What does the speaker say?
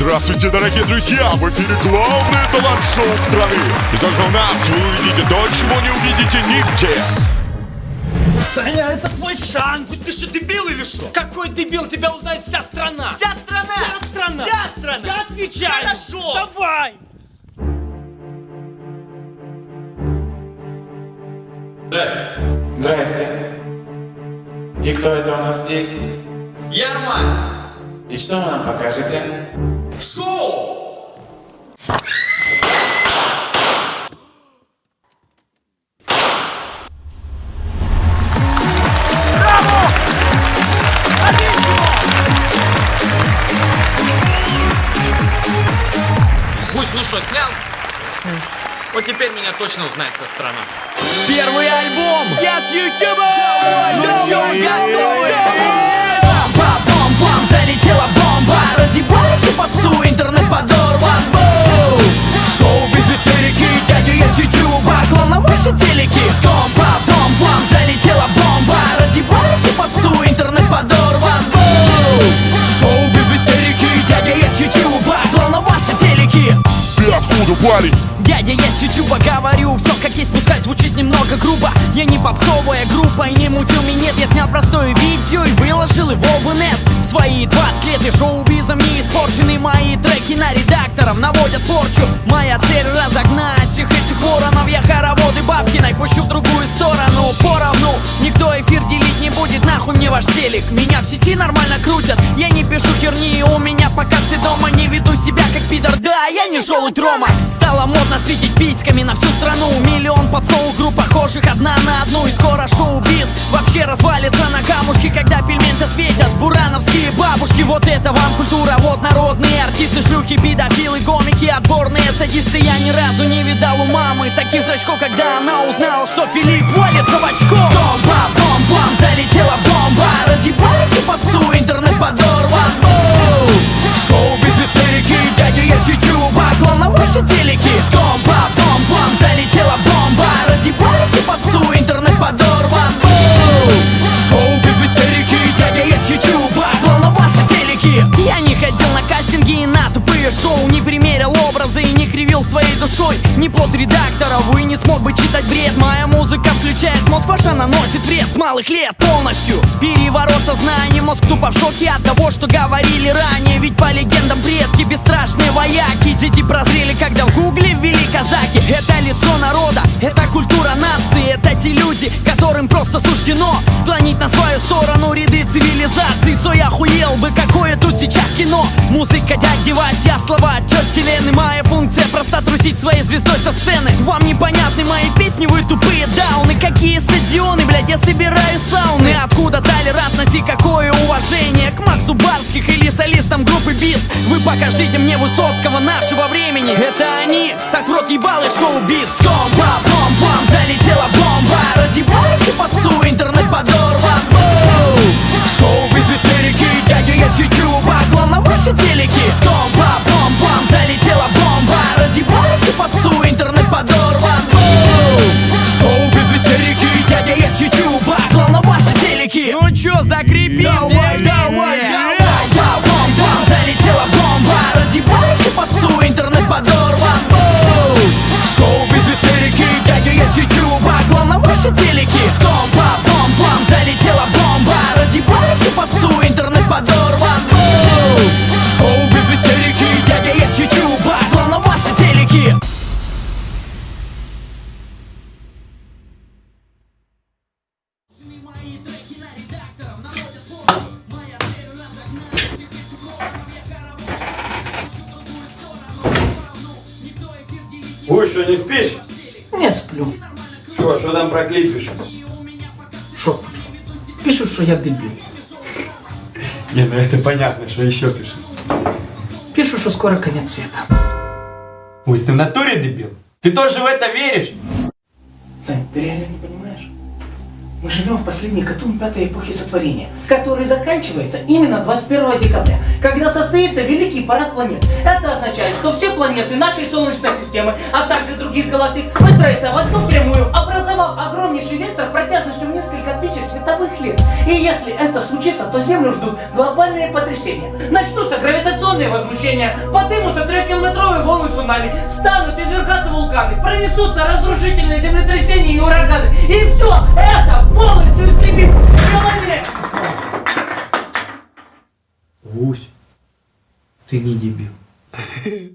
Здравствуйте, дорогие друзья! В эфире главное талант-шоу страны. И только у нас вы увидите то, чего не увидите нигде. Саня, это твой шанс! Ты что, дебил или что? Какой дебил, тебя узнает вся страна! Вся страна! Вся страна! Вся страна! Я отвечаю! Хорошо! Давай! Здрасте. Здрасте. И кто это у нас здесь? Ярман! И что вы нам покажете? Шоу! Гусь, ну что, снял? Вот теперь меня точно узнает вся страна. Первый альбом Я с Ютуба залетела бомба Разъебали все попсу, интернет подорван Боу! Шоу без истерики, дядя я с Ютуба Клон на ваши телеки Ском, бам бам залетела бомба Разъебали все попсу, интернет подорван Боу! Шоу без истерики, дядя я с Ютуба Клон на ваши телеки Ты откуда, парень? Дядя, я с ютуба говорю. Все как есть, пускай звучит немного грубо. Я не попсовая группа и не мутил нет. Я снял простое видео и выложил его в инет В свои 20 лет и шоу-бизом не испорчены Мои треки на редакторов наводят порчу. Моя цель разогнать всех этих воронов. Я хороводы бабкиной пущу в другую сторону. Поровну, никто эфир делить не будет Нахуй мне ваш телек, меня в сети нормально крутят. Я не пишу херни, у меня пока все дома. Не веду себя как пидор, да, я не желудь Рома Стало модно светить письками на всю страну Миллион попсовых групп похожих одна на одну. И скоро шоу-биз вообще развалится на камушки Когда пельменцы светят бурановские бабушки. Вот это вам культура, вот народные артисты Шлюхи, педофилы, гомики, отборные садисты. Я ни разу не видал у мамы таких зрачков Когда она узнала, что Филипп валится в очко. Бом, бам, бом, бам, залетела бомба. Разъебали всю попсу, кривил своей душой. Не плод редакторов и не смог бы читать бред. Моя музыка включает мозг, ваша наносит вред С малых лет полностью. Переворот сознания Мозг тупо в шоке от того, что говорили ранее. Ведь по легендам предки бесстрашные вояки. Дети прозрели, когда в гугле ввели казаки. Это лицо народа, это культура нации. Это те люди, которым просто суждено Склонить на свою сторону ряды цивилизации Цой охуел бы, какое тут сейчас кино. Музыка, дядь, девайс, я слова, тети Лены Моя функция просто трусить своей звездой со сцены. Вам непонятны мои песни, вы тупые дауны. Какие стадионы, блядь, я собираю сауны. Откуда толерантность и какое уважение К Максу Барских или солистам группы БИС Вы покажите мне Высоцкого нашего времени Это они, так в рот ебал и шоу-биз. Ском, бам, бом, залетела бомба. Разъебали всю попсу, интернет подорван Боу! Что, не спишь? Не сплю. Что, что там про клип пишешь? Шо? Пишут, что я дебил. Не, ну это понятно, что еще пишешь. Пишут, что скоро конец света. Пусть ты в натуре дебил. Ты тоже в это веришь? Сань, ты реально не понимаешь? Мы живем в последней катун пятой эпохи сотворения, который заканчивается именно 21 декабря, когда состоится Великий парад планет. Это означает, что все планеты нашей Солнечной системы, а также других галактик, выстроятся в одну прямую, образовав огромнейший вектор протяжностью в несколько тысяч световых лет. И если это случится, то Землю ждут глобальные потрясения. Начнутся гравитационные природные возмущения, подымутся трехкилометровые волны цунами, станут извергаться вулканы, пронесутся разрушительные землетрясения и ураганы. И все это полностью истребит человек! Гусь, ты не дебил.